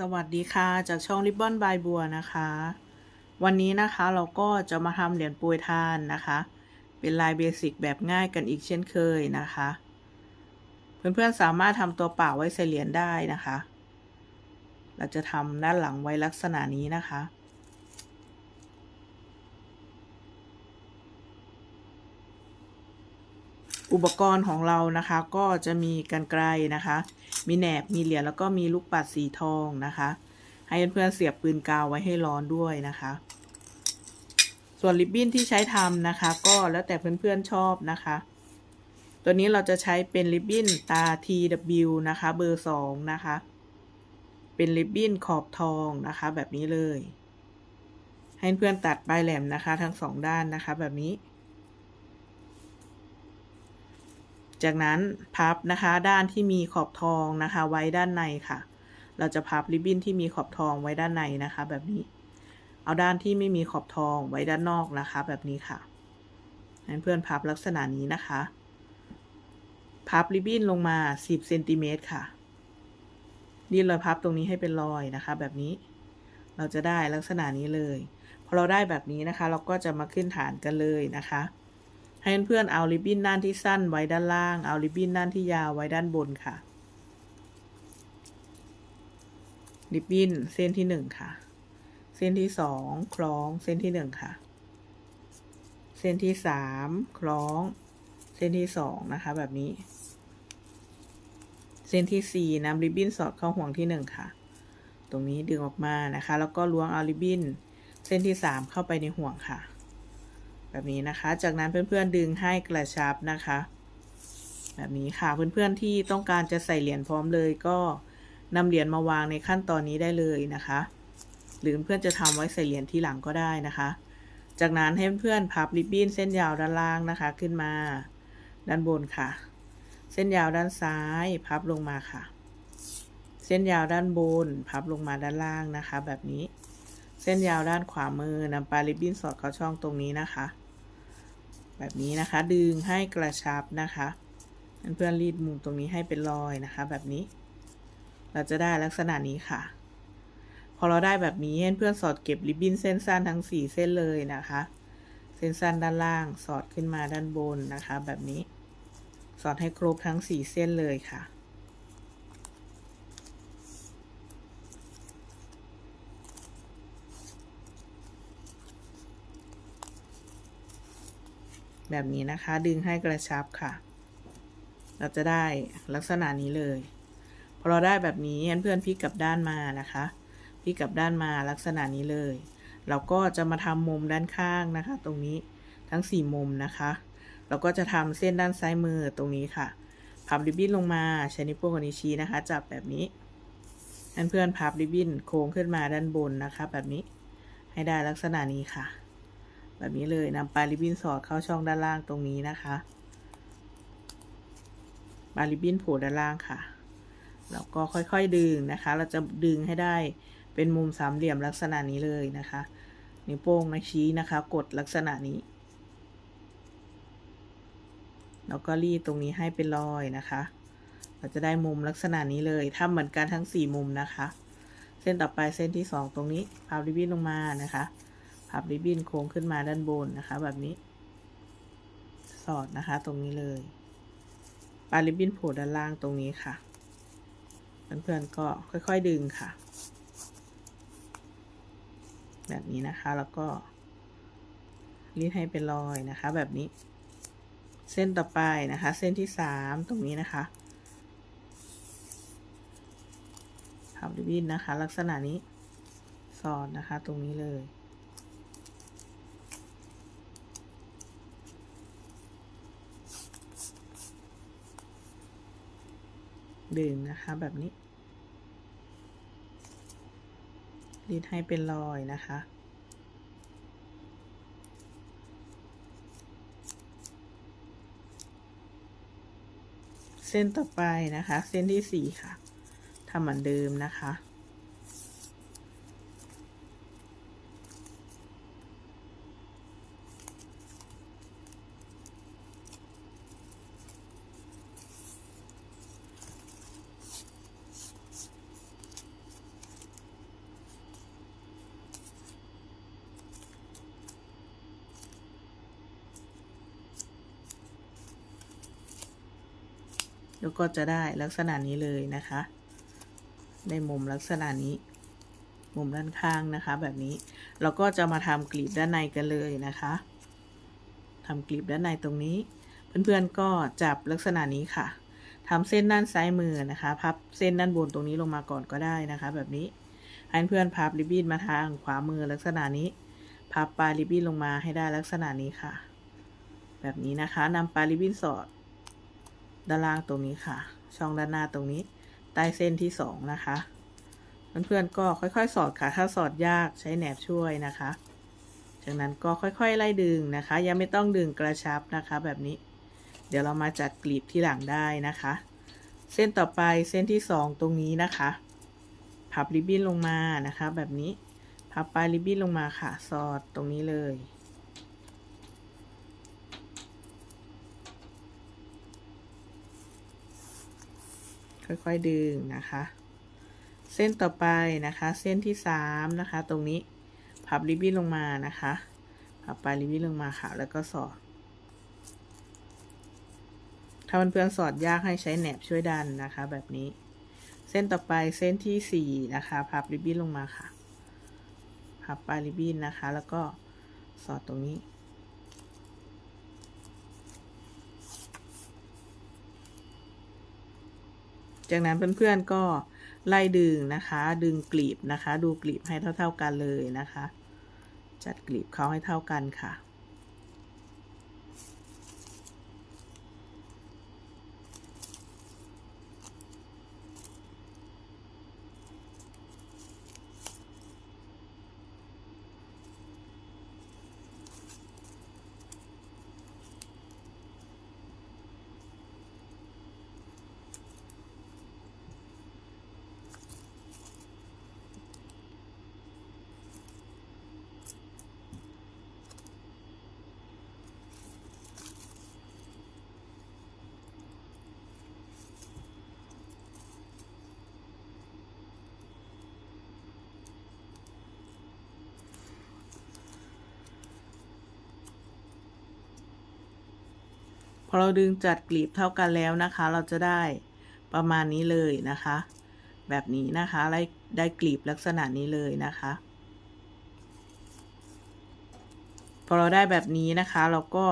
สวัสดีค่ะ จากช่องริบบอนบายบัวนะคะ วันนี้นะคะเราก็จะมาทำเหรียญปวยทานนะคะ เป็นลายเบสิกแบบง่ายกันอีกเช่นเคยนะคะ เพื่อนๆสามารถทำตัวเปล่าไว้ใส่เหรียญได้นะคะ เราจะทำด้านหลังไว้ลักษณะนี้นะคะ อุปกรณ์ของเรานะคะ ก็จะมีกันไกลนะคะ มีแหนบมีเหรียญแล้วก็มีลูกปัดสีทองนะคะ ให้เพื่อนๆเสียบปืนกาวไว้ให้ร้อนด้วยนะคะ ส่วนริบบิ้นที่ใช้ทำนะคะ ก็แล้วแต่เพื่อนๆชอบนะคะ ตัวนี้เราจะใช้เป็นริบบิ้นตา TW นะคะเบอร์สองนะคะ เป็นริบบิ้นขอบทองนะคะ แบบนี้เลย ให้เพื่อนตัดปลายแหลมนะคะ ทั้งสองด้านนะคะแบบนี้ จากนั้นพับนะคะด้านที่มีขอบทองนะคะ ไว้ด้านในค่ะ เราจะพับริบบิ้นที่มีขอบทองไว้ด้านในนะคะ แบบนี้ เอาด้านที่ไม่มีขอบทองไว้ด้านนอกนะคะ แบบนี้ค่ะให้เพื่อนพับลักษณะนี้นะคะ พับริบบิ้นลงมา 10เซนติเมตรค่ะนี่เราพับตรงนี้ให้เป็นรอยนะคะ แบบนี้ เราจะได้ลักษณะนี้เลยพอเราได้แบบนี้นะคะ เราก็จะมาขึ้นฐานกันเลยนะคะ ให้เพื่อนเอาริบบิ้นด้านที่สั้นไว้ด้านล่าง เอาริบบิ้นด้านที่ยาวไว้ด้านบนค่ะ ริบบิ้นเส้นที่หนึ่งค่ะ เส้นที่สองคล้องเส้นที่หนึ่งค่ะ เส้นที่สามคล้อง เส้นที่สองนะคะ แบบนี้ เส้นที่สี่นำริบบิ้นสอดเข้าห่วงที่หนึ่งค่ะ ตรงนี้ดึงออกมานะคะ แล้วก็ล้วงเอาริบบิ้นเส้นที่สามเข้าไปในห่วงค่ะ แบบนี้นะคะ จากนั้นเพื่อนๆดึงให้กระชับนะคะ แบบนี้ค่ะเพื่อนๆที่ต้องการจะใส่เหรียญพร้อมเลยก็นำเหรียญมาวางในขั้นตอนนี้ได้เลยนะคะ หรือเพื่อนจะทำไว้ใส่เหรียญที่หลังก็ได้นะคะ จากนั้นให้เพื่อนๆพับริบบิ้นเส้นยาวด้านล่างนะคะขึ้นมา ด้านบนค่ะ เส้นยาวด้านซ้ายพับลงมาค่ะ เส้นยาวด้านบน พับลงมาด้านล่างนะคะ แบบนี้ เส้นยาวด้านขวามือนำปลายริบบิ้นสอดเข้าช่องตรงนี้นะคะ แบบนี้นะคะ ดึงให้กระชับนะคะเพื่อนรีดมุมตรงนี้ให้เป็นรอยนะคะ แบบนี้ เราจะได้ลักษณะนี้ค่ะ พอเราได้แบบนี้เพื่อนสอดเก็บริบบิ้นเส้นสั้นทั้งสี่เส้นเลยนะคะ เส้นสั้นด้านล่างสอดขึ้นมาด้านบนนะคะ แบบนี้ สอดให้ครบทั้งสี่เส้นเลยค่ะ แบบนี้นะคะ ดึงให้กระชับค่ะ เราจะได้ลักษณะนี้เลย พอเราได้แบบนี้เพื่อนๆพลิกกลับด้านมานะคะพลิกกลับด้านมาลักษณะนี้เลย เราก็จะมาทำมุมด้านข้างนะคะ ตรงนี้ทั้งสี่มุมนะคะ เราก็จะทำเส้นด้านซ้ายมือตรงนี้ค่ะ พับริบบิ้นลงมาใช้นิ้วโป้งกับนิ้วชี้นะคะ จับแบบนี้เพื่อนๆพับริบบิ้นโค้งขึ้นมาด้านบนนะคะ แบบนี้ให้ได้ลักษณะนี้ค่ะ แบบนี้เลยนำปลายริบบิ้นสอดเข้าช่องด้านล่างตรงนี้นะคะปลายริบบิ้นโผล่ด้านล่างค่ะแล้วก็ค่อยๆดึงนะคะ เราจะดึงให้ได้เป็นมุมสามเหลี่ยมลักษณะนี้เลยนะคะ นิ้วโป้งนะชี้นะคะ กดลักษณะนี้ แล้วก็รีดตรงนี้ให้เป็นรอยนะคะ เราจะได้มุมลักษณะนี้เลยทำเหมือนกันทั้งสี่มุมนะคะ เส้นต่อไปเส้นที่สองตรงนี้พับริบบิ้นลงมานะคะ พับริบบิ้นโค้งขึ้นมาด้านบนนะคะ แบบนี้ สอดนะคะตรงนี้เลยปลายริบบิ้นโผล่ด้านล่างตรงนี้ค่ะเพื่อนๆก็ค่อย ๆ ดึงค่ะ แบบนี้นะคะแล้วก็รีดให้เป็นรอยนะคะ แบบนี้ เส้นต่อไปนะคะ เส้นที่สามตรงนี้นะคะพับริบบิ้นนะคะ ลักษณะนี้สอดนะคะตรงนี้เลย ดึงนะคะแบบนี้รีดให้เป็นรอยนะคะ เส้นต่อไปนะคะ เส้นที่สี่ค่ะทำเหมือนเดิมนะคะ แล้วก็จะได้ลักษณะนี้เลยนะคะได้มุมลักษณะนี้ มุมด้านข้างนะคะ แบบนี้เราก็จะมาทำกลีบด้านในกันเลยนะคะทำกลีบด้านในตรงนี้ เพื่อนๆก็จับลักษณะนี้ค่ะทำเส้นด้านซ้ายมือนะคะ พับเส้นด้านบนตรงนี้ลงมาก่อนก็ได้นะคะ แบบนี้ให้เพื่อนพับริบบิ้นมาทางขวามือลักษณะนี้ พับปลายริบบิ้นลงมาให้ได้ลักษณะนี้ค่ะ แบบนี้นะคะนำปลายริบบิ้นสอด ด้านล่างตรงนี้ค่ะ ช่องด้านหน้าตรงนี้ ใต้เส้นที่สองนะคะเพื่อนๆก็ค่อยๆ สอดค่ะ ถ้าสอดยากใช้แหนบช่วยนะคะ จากนั้นก็ค่อยๆ ไล่ดึงนะคะ ยังไม่ต้องดึงกระชับนะคะ แบบนี้ เดี๋ยวเรามาจัดกลีบที่หลังได้นะคะ เส้นต่อไปเส้นที่สองตรงนี้นะคะ พับริบบิ้นลงมานะคะ แบบนี้ พับปลายริบบิ้นลงมาค่ะ สอดตรงนี้เลย ค่อยๆดึงนะคะ เส้นต่อไปนะคะ เส้นที่สามนะคะ ตรงนี้พับริบบิ้นลงมานะคะพับปลายริบบิ้นลงมาค่ะ แล้วก็สอด ถ้าเพื่อนๆสอดยากให้ใช้แหนบช่วยดันนะคะ แบบนี้ เส้นต่อไปเส้นที่สี่นะคะพับริบบิ้นลงมาค่ะพับปลายริบบิ้นนะคะ แล้วก็สอดตรงนี้ จากนั้นเพื่อนๆก็ไล่ดึงนะคะ ดึงกลีบนะคะ ดูกลีบให้เท่า ๆกันเลยนะคะ จัดกลีบเขาให้เท่ากันค่ะ อเราดึงจัดกลีบเท่ากันแล้วนะคะ เราจะได้ประมาณนี้เลยนะคะ แบบนี้นะคะได้ได้กลีบลักษณะนี้เลยนะคะ พอเราได้แบบนี้นะคะ เราก็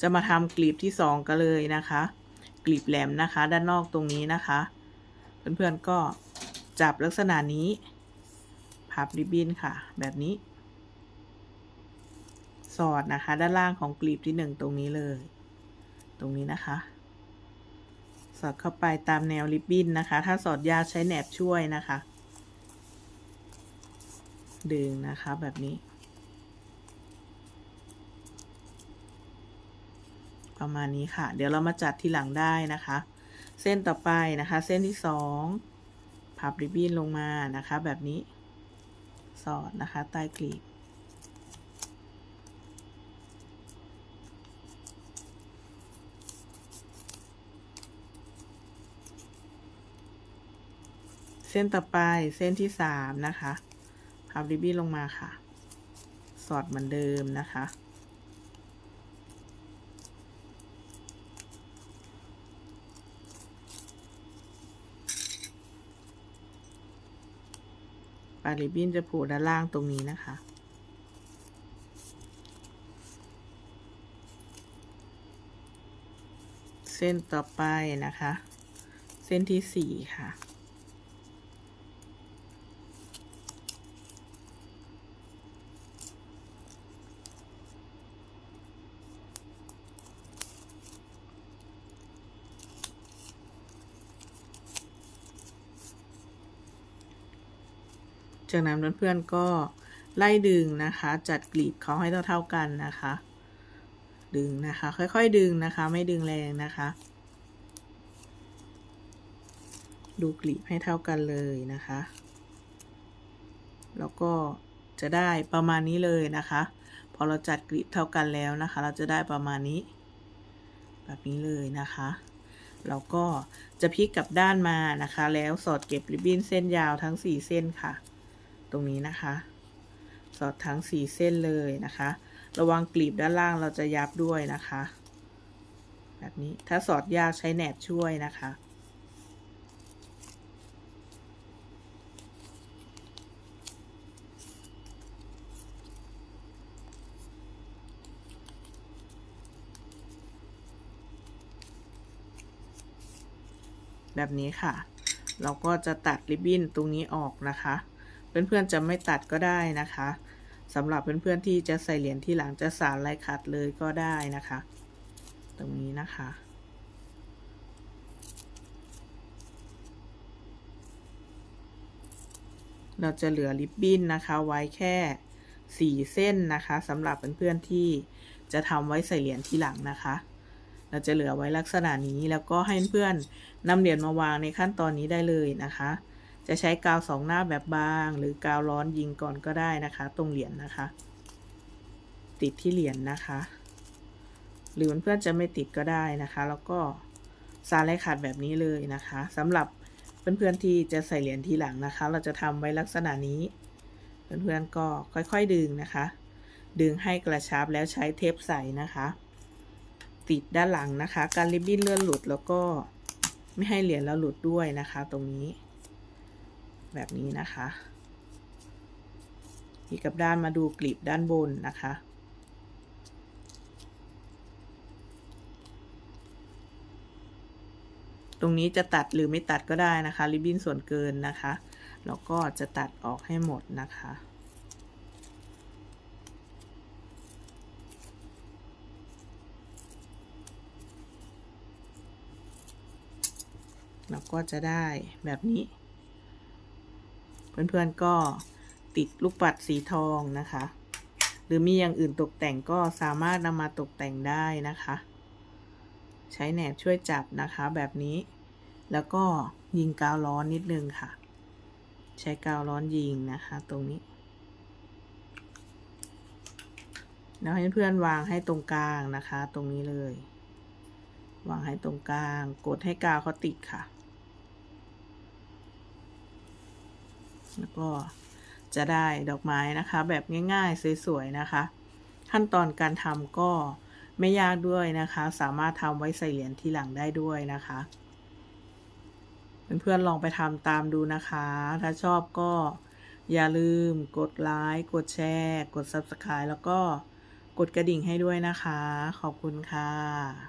จะมาทำกลีบที่สองกันเลยนะคะ กลีบแหลมนะคะ ด้านนอกตรงนี้นะคะ เพื่อนๆก็จับลักษณะนี้ พับริบบิ้นค่ะ แบบนี้ สอดนะคะ ด้านล่างของกลีบที่หนึ่งตรงนี้เลย ตรงนี้นะคะ สอดเข้าไปตามแนวริบบิ้นนะคะ ถ้าสอดยาใช้แหนบช่วยนะคะ ดึงนะคะแบบนี้ ประมาณนี้ค่ะ เดี๋ยวเรามาจัดทีหลังได้นะคะ เส้นต่อไปนะคะ เส้นที่สองพับริบบิ้นลงมานะคะ แบบนี้ สอดนะคะใต้กลีบ ส้นต่อไปเส้นที่สามนะคะพับริบบิ้นลงมาค่ะ สอดเหมือนเดิมนะคะ ปลายริบบิ้นจะผล่ด้านล่างตรงนี้นะคะเส้นต่อไปนะคะ เส้นที่สี่ค่ะ จากนั้นเพื่อนๆก็ไล่ดึงนะคะ จัดกลีบเขาให้เท่าๆกันนะคะ ดึงนะคะ ค่อยๆดึงนะคะ ไม่ดึงแรงนะคะ ดูกลีบให้เท่ากันเลยนะคะ แล้วก็จะได้ประมาณนี้เลยนะคะ พอเราจัดกลีบเท่ากันแล้วนะคะ เราจะได้ประมาณนี้ แบบนี้เลยนะคะเราก็จะพลิกกลับด้านมานะคะ แล้วสอดเก็บริบบิ้นเส้นยาวทั้ง 4 เส้นค่ะ รงนี้นะคะ สอดทั้งสี่เส้นเลยนะคะ ระวังกลีบด้านล่างเราจะยับด้วยนะคะ แบบนี้ถ้าสอดยากใช้แหนบช่วยนะคะแบบนี้ค่ะ เราก็จะตัดริบบิ้นตรงนี้ออกนะคะ เพื่อนๆจะไม่ตัดก็ได้นะคะสำหรับเพื่อนๆที่จะใส่เหรียญที่หลังจะสารลายขัดเลยก็ได้นะคะ ตรงนี้นะคะเราจะเหลือริบบิ้นนะคะไว้แค่สี่เส้นนะคะสำหรับเพื่อนๆที่จะทำไว้ใส่เหรียญที่หลังนะคะ เราจะเหลือไว้ลักษณะนี้แล้วก็ให้เพื่อนนำเหรียญมาวางในขั้นตอนนี้ได้เลยนะคะ จะใช้กาวสองหน้าแบบบาง หรือกาวร้อนยิงก่อนก็ได้นะคะ ตรงเหรียญนะคะ ติดที่เหรียญนะคะ หรือเพื่อนๆจะไม่ติดก็ได้นะคะ แล้วก็สารลขาดแบบนี้เลยนะคะสำหรับเพื่อนๆที่จะใส่เหรียญทีหลังนะคะ เราจะทำไว้ลักษณะนี้ เพื่อนๆก็ค่อยๆดึงนะคะ ดึงให้กระชับแล้วใช้เทปใส่นะคะ ติดด้านหลังนะคะ การริบบิ้นเลื่อนหลุดแล้วก็ไม่ให้เหรียญเราหลุดด้วยนะคะ ตรงนี้ แบบนี้นะคะอีกกับด้านมาดูกลีบด้านบนนะคะ ตรงนี้จะตัดหรือไม่ตัดก็ได้นะคะ ริบบิ้นส่วนเกินนะคะ แล้วก็จะตัดออกให้หมดนะคะแล้วก็จะได้แบบนี้ เพื่อนๆก็ติดลูกปัดสีทองนะคะ หรือมีอย่างอื่นตกแต่งก็สามารถนำมาตกแต่งได้นะคะ ใช้แหนบช่วยจับนะคะแบบนี้ แล้วก็ยิงกาวร้อนนิดนึงค่ะ ใช้กาวร้อนยิงนะคะ ตรงนี้แล้วให้เพื่อนวางให้ตรงกลางนะคะ ตรงนี้เลย วางให้ตรงกลาง กดให้กาวเขาติดค่ะ แล้วก็จะได้ดอกไม้นะคะ แบบง่ายๆสวยๆนะคะ ขั้นตอนการทำก็ไม่ยากด้วยนะคะ สามารถทำไว้ใส่เหรียญที่หลังได้ด้วยนะคะเพื่อนๆลองไปทำตามดูนะคะ ถ้าชอบก็อย่าลืมกดไลค์กดแชร์ กด Subscribe แล้วก็กดกระดิ่งให้ด้วยนะคะ ขอบคุณค่ะ